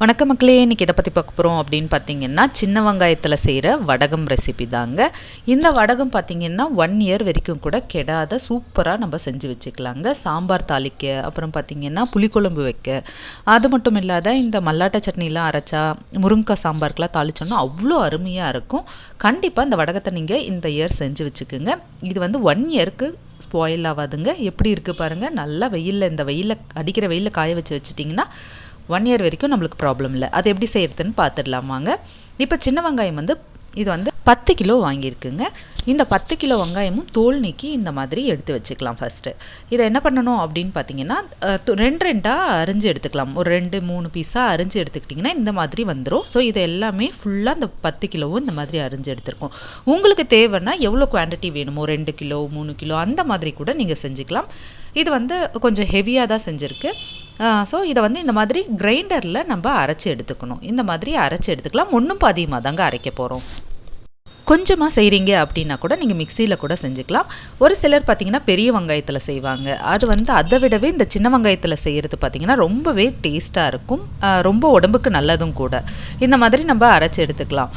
வணக்க மக்களே இன்றைக்கி இதை பற்றி பார்க்க போகிறோம் அப்படின்னு பார்த்தீங்கன்னா சின்ன வெங்காயத்தில் செய்கிற வடகம் ரெசிபி தாங்க. இந்த வடகம் பார்த்தீங்கன்னா ஒன் இயர் வரைக்கும் கூட கெடாத சூப்பராக நம்ம செஞ்சு வச்சுக்கலாங்க. சாம்பார் தாளிக்க அப்புறம் பார்த்தீங்கன்னா புளிக்குழம்பு வைக்க. அது மட்டும் இல்லாத இந்த மல்லாட்டை சட்னிலாம் அரைச்சா முருங்கைக்காய் சாம்பாருக்கெலாம் தாளிச்சோன்னா அவ்வளோ அருமையாக இருக்கும். கண்டிப்பாக இந்த வடகத்தை நீங்கள் இந்த இயர் செஞ்சு வச்சுக்கோங்க. இது வந்து ஒன் இயருக்கு ஸ்பாயில் ஆகாதுங்க. எப்படி இருக்குது பாருங்கள் நல்லா வெயிலில் இந்த வெயிலில் அடிக்கிற வெயிலில் காய வச்சு வச்சுட்டிங்கன்னா ஒன் இயர் வரைக்கும் நம்மளுக்கு ப்ராப்ளம் இல்லை. அது எப்படி செய்கிறதுன்னு பார்த்துடலாம் வாங்க. இப்போ சின்ன வெங்காயம் வந்து இது வந்து பத்து கிலோ வாங்கியிருக்குங்க. இந்த பத்து கிலோ வெங்காயமும் தோல் நீக்கி இந்த மாதிரி எடுத்து வச்சுக்கலாம் ஃபஸ்ட்டு இதை என்ன பண்ணணும் அப்படின்னு பார்த்தீங்கன்னா ரெண்டு ரெண்டாக அரிஞ்சு எடுத்துக்கலாம். ஒரு ரெண்டு மூணு பீஸாக அரிஞ்சு எடுத்துக்கிட்டிங்கன்னா இந்த மாதிரி வந்துடும் ஸோ இது எல்லாமே ஃபுல்லாக இந்த பத்து கிலோவும் இந்த மாதிரி அரிஞ்சு எடுத்துருக்கோம். உங்களுக்கு தேவைன்னா எவ்வளோ குவான்டிட்டி வேணுமோ ரெண்டு கிலோ மூணு கிலோ அந்த மாதிரி கூட நீங்கள் செஞ்சுக்கலாம். இது வந்து கொஞ்சம் ஹெவியாக தான் செஞ்சுருக்கு. ஸோ இதை வந்து இந்த மாதிரி கிரைண்டரில் நம்ம அரைச்சி எடுத்துக்கணும். இந்த மாதிரி அரைச்சி எடுத்துக்கலாம். ஒன்றும் பாதியமாக தாங்க அரைக்க போகிறோம் கொஞ்சமாக செய்கிறீங்க அப்படின்னா கூட நீங்கள் மிக்சியில் கூட செஞ்சுக்கலாம். ஒரு சிலர் பார்த்தீங்கன்னா பெரிய வெங்காயத்தில் செய்வாங்க. அது வந்து அதை விடவே இந்த சின்ன வெங்காயத்தில் செய்கிறது பார்த்தீங்கன்னா ரொம்பவே டேஸ்ட்டாக இருக்கும். ரொம்ப உடம்புக்கு நல்லதும் கூட. இந்த மாதிரி நம்ம அரைச்சி எடுத்துக்கலாம்.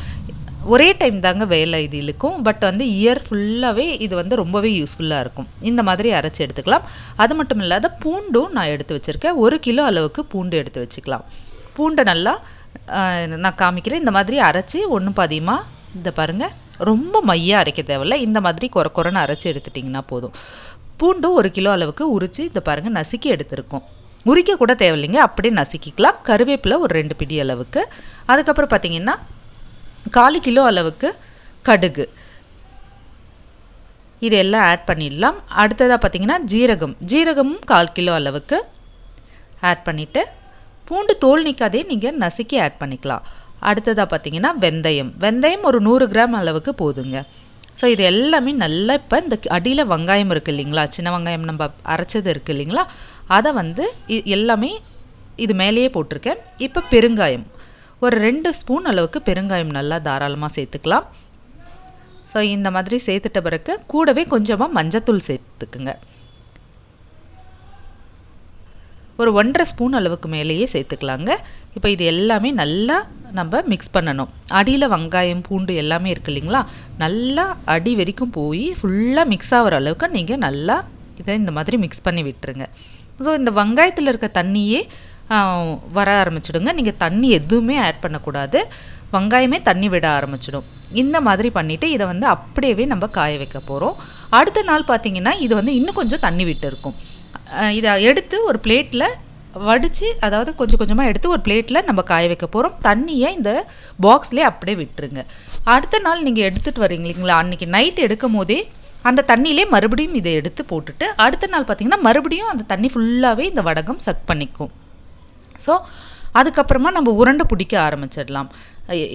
ஒரே டைம் தாங்க வேலை இது இழுக்கும். பட் வந்து இயர் ஃபுல்லாகவே இது வந்து ரொம்பவே யூஸ்ஃபுல்லாக இருக்கும். இந்த மாதிரி அரைச்சி எடுத்துக்கலாம். அது மட்டும் இல்லாத பூண்டும் நான் எடுத்து வச்சுருக்கேன். ஒரு கிலோ அளவுக்கு பூண்டு எடுத்து வச்சுக்கலாம். பூண்டை நல்லா நான் காமிக்கிறேன். இந்த மாதிரி அரைச்சி ஒன்றும் பாதியமாக இந்த பாருங்கள் ரொம்ப மையாக அரைக்க தேவையில்ல. இந்த மாதிரி கொர கொரன்னு அரைச்சி எடுத்துட்டிங்கன்னா போதும். பூண்டு ஒரு கிலோ அளவுக்கு உரித்து இந்த பாருங்கள் நசுக்கி எடுத்திருக்கோம். உரிக்க கூட தேவையில்லைங்க. அப்படியே நசுக்கிக்கலாம். கருவேப்பிலை ஒரு ரெண்டு பிடி அளவுக்கு. அதுக்கப்புறம் பார்த்தீங்கன்னா காலு கிலோ அளவுக்கு கடுகு. இது எல்லாம் ஆட் பண்ணிடலாம். அடுத்ததாக பார்த்தீங்கன்னா ஜீரகம். ஜீரகமும் கால் கிலோ அளவுக்கு ஆட் பண்ணிவிட்டு பூண்டு தோல் நிற்காதே நீங்கள் நசுக்கி ஆட் பண்ணிக்கலாம். அடுத்ததாக பார்த்தீங்கன்னா வெந்தயம். வெந்தயம் ஒரு நூறு கிராம் அளவுக்கு போதுங்க. ஸோ இது எல்லாமே நல்லா இப்போ இந்த அடியில் வெங்காயம் இருக்குது இல்லைங்களா? சின்ன வெங்காயம் நம்ம அரைச்சது இருக்குது இல்லைங்களா? அதை வந்து இ- எல்லாமே இது மேலேயே போட்டிருக்கேன். இப்போ பெருங்காயம். ஒரு ரெண்டு ஸ்பூன் அளவுக்கு பெருங்காயம் நல்லா தாராளமாக சேர்த்துக்கலாம். ஸோ இந்த மாதிரி சேர்த்துட்ட பிறகு கூடவே கொஞ்சமாக மஞ்சத்தூள் சேர்த்துக்குங்க. ஒரு ஒன்றரை ஸ்பூன் அளவுக்கு மேலேயே சேர்த்துக்கலாங்க. இப்போ இது எல்லாமே நல்லா நம்ம மிக்ஸ் பண்ணணும். அடியில் வெங்காயம் பூண்டு எல்லாமே இருக்கு இல்லைங்களா? நல்லா அடி வரைக்கும் போய் ஃபுல்லாக மிக்ஸ் ஆகிற அளவுக்கு நீங்கள் நல்லா இதை இந்த மாதிரி மிக்ஸ் பண்ணி விட்டுருங்க. ஸோ இந்த வெங்காயத்தில் இருக்க தண்ணியே வர ஆரம்பிச்சிடுங்க. நீங்கள் தண்ணி எதுவுமே ஆட் பண்ணக்கூடாது. வெங்காயமே தண்ணி விட ஆரம்பிச்சிடும். இந்த மாதிரி பண்ணிவிட்டு இதை வந்து அப்படியே நம்ம காய வைக்க போகிறோம் அடுத்த நாள் பார்த்தீங்கன்னா இது வந்து இன்னும் கொஞ்சம் தண்ணி விட்டு இருக்கும். இதை எடுத்து ஒரு பிளேட்டில் வடித்து அதாவது கொஞ்சம் கொஞ்சமாக எடுத்து ஒரு பிளேட்டில் நம்ம காய வைக்க போகிறோம் தண்ணியை இந்த பாக்ஸ்லேயே அப்படியே விட்டுருங்க. அடுத்த நாள் நீங்கள் எடுத்துகிட்டு வரீங்க இல்லைங்களா அன்றைக்கி நைட் எடுக்கும் போதே அந்த தண்ணியிலே மறுபடியும் இதை எடுத்து போட்டுட்டு அடுத்த நாள் பார்த்தீங்கன்னா மறுபடியும் அந்த தண்ணி ஃபுல்லாகவே இந்த வடகம் சக் பண்ணிக்கும். ஸோ அதுக்கப்புறமா நம்ம உருண்டை பிடிக்க ஆரம்பிச்சிடலாம்.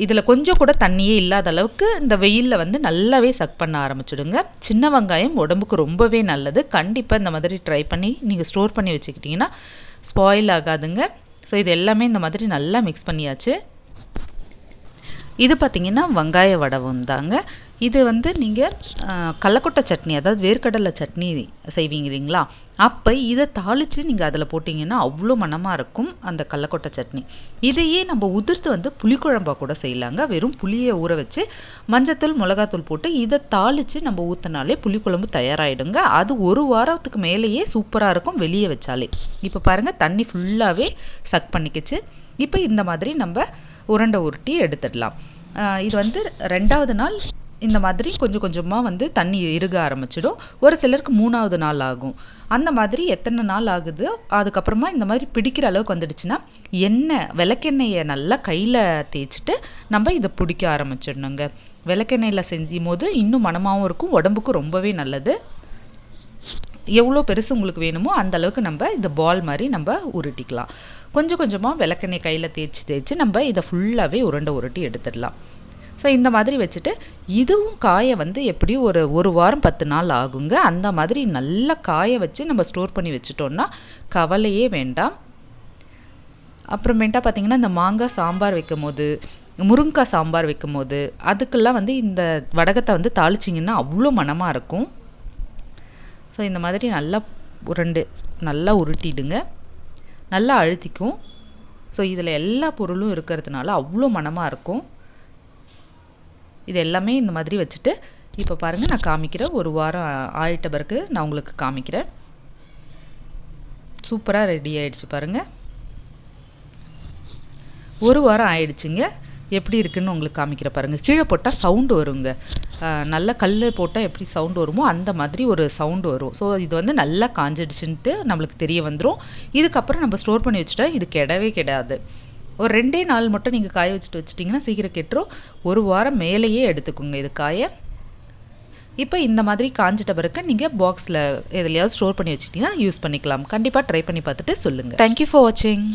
இதில் கொஞ்சம் கூட தண்ணியே இல்லாத அளவுக்கு இந்த வெயிலில் வந்து நல்லாவே சக் பண்ண ஆரம்பிச்சிடுங்க. சின்ன வெங்காயம் உடம்புக்கு ரொம்பவே நல்லது. கண்டிப்பாக இந்த மாதிரி ட்ரை பண்ணி நீங்கள் ஸ்டோர் பண்ணி வச்சுக்கிட்டிங்கன்னா ஸ்பாயில் ஆகாதுங்க. ஸோ இது எல்லாமே இந்த மாதிரி நல்லா மிக்ஸ் பண்ணியாச்சு. இது பார்த்தீங்கன்னா வெங்காய வடகம் தாங்க. இது வந்து நீங்கள் கடலக்கொட்டை சட்னி அதாவது வேர்க்கடலை சட்னி செய்வீங்க இல்லைங்களா அப்போ இதை தாளித்து நீங்கள் அதில் போட்டிங்கன்னா அவ்வளோ மணமாக இருக்கும் அந்த கடலக்கொட்டை சட்னி. இதையே நம்ம உதிர்த்து வந்து புளிக்குழம்பா கூட செய்யலாங்க. வெறும் புளியை ஊற வச்சு மஞ்சத்தூள் மிளகாத்தூள் போட்டு இதை தாளித்து நம்ம ஊற்றினாலே புளிக்குழம்பு தயாராகிடுங்க அது ஒரு வாரத்துக்கு மேலேயே சூப்பராக இருக்கும் வெளியே வச்சாலே. இப்போ பாருங்கள் தண்ணி ஃபுல்லாகவே சக் பண்ணிக்கிச்சு. இப்போ இந்த மாதிரி நம்ம உருண்டை உருட்டி எடுத்துடலாம். இது வந்து ரெண்டாவது நாள் இந்த மாதிரி கொஞ்சம் கொஞ்சமாக வந்து தண்ணி இறுக ஆரம்பிச்சிடும். ஒரு சிலருக்கு மூணாவது நாள் ஆகும். அந்த மாதிரி எத்தனை நாள் ஆகுது? அதுக்கப்புறமா இந்த மாதிரி பிடிக்கிற அளவுக்கு வந்துடுச்சுன்னா எண்ணெய் விளக்கெண்ணெயை நல்லா கையில் தேய்ச்சிட்டு நம்ம இதை பிடிக்க ஆரம்பிச்சிடணுங்க. விளக்கெண்ணெயில் செஞ்சும் போது இன்னும் மணமாகவும் இருக்கும் உடம்புக்கு ரொம்பவே நல்லது. எவ்வளோ பெருசு உங்களுக்கு வேணுமோ அந்த அளவுக்கு நம்ம இந்த பால் மாதிரி நம்ம உருட்டிக்கலாம். கொஞ்சம் கொஞ்சமாக விளக்கெண்ணெய் கையில் தேய்ச்சி தேய்ச்சி நம்ம இதை ஃபுல்லாகவே உருண்டை உருட்டி எடுத்துடலாம். ஸோ இந்த மாதிரி வச்சுட்டு இதுவும் காயை வந்து எப்படியும் ஒரு ஒரு வாரம் பத்து நாள் ஆகுங்க. அந்த மாதிரி நல்லா காய வச்சு நம்ம ஸ்டோர் பண்ணி வச்சுட்டோன்னா கவலையே வேண்டாம். அப்புறமேட்டா பார்த்திங்கன்னா இந்த மாங்காய் சாம்பார் வைக்கும் போது முருங்கைக்காய் சாம்பார் வைக்கும் போது அதுக்கெல்லாம் வந்து இந்த வடகத்தை வந்து தாளிச்சிங்கன்னா அவ்வளோ மணமாக இருக்கும். ஸோ இந்த மாதிரி நல்லா உருண்டு நல்லா உருட்டிடுங்க. நல்லா அழுத்திக்கும். ஸோ இதில் எல்லா பொருளும் இருக்கிறதுனால அவ்வளோ மணமாக இருக்கும். இது எல்லாமே இந்த மாதிரி வச்சுட்டு இப்போ பாருங்கள் நான் காமிக்கிறேன் ஒரு வாரம் ஆயிட்ட பிறகு நான் உங்களுக்கு காமிக்கிறேன். சூப்பராக ரெடி ஆகிடுச்சு பாருங்கள் ஒரு வாரம் ஆயிடுச்சுங்க. எப்படி இருக்குன்னு உங்களுக்கு காமிக்கிற பாருங்கள் கீழே போட்டால் சவுண்டு வருங்க. நல்ல கல் போட்டால் எப்படி சவுண்டு வருமோ அந்த மாதிரி ஒரு சவுண்டு வரும். ஸோ இது வந்து நல்லா காஞ்சிடுச்சுன்ட்டு நம்மளுக்கு தெரிய வந்துடும் இதுக்கப்புறம் நம்ம ஸ்டோர் பண்ணி வச்சுட்டா இது கெடவே கெடாது. ஒரு ரெண்டே நாள் மட்டும் நீங்கள் காய வச்சுட்டு வச்சிட்டிங்கன்னா சீக்கிரம் கெட்டுரும். ஒரு வாரம் மேலேயே எடுத்துக்கோங்க இது காய. இப்போ இந்த மாதிரி காஞ்சிட்ட பிறகு நீங்கள் பாக்ஸில் எதுலையாவது ஸ்டோர் பண்ணி வச்சிட்டிங்கன்னா யூஸ் பண்ணிக்கலாம். கண்டிப்பாக ட்ரை பண்ணி பார்த்துட்டு சொல்லுங்கள் தேங்க்யூ ஃபார் வாட்சிங்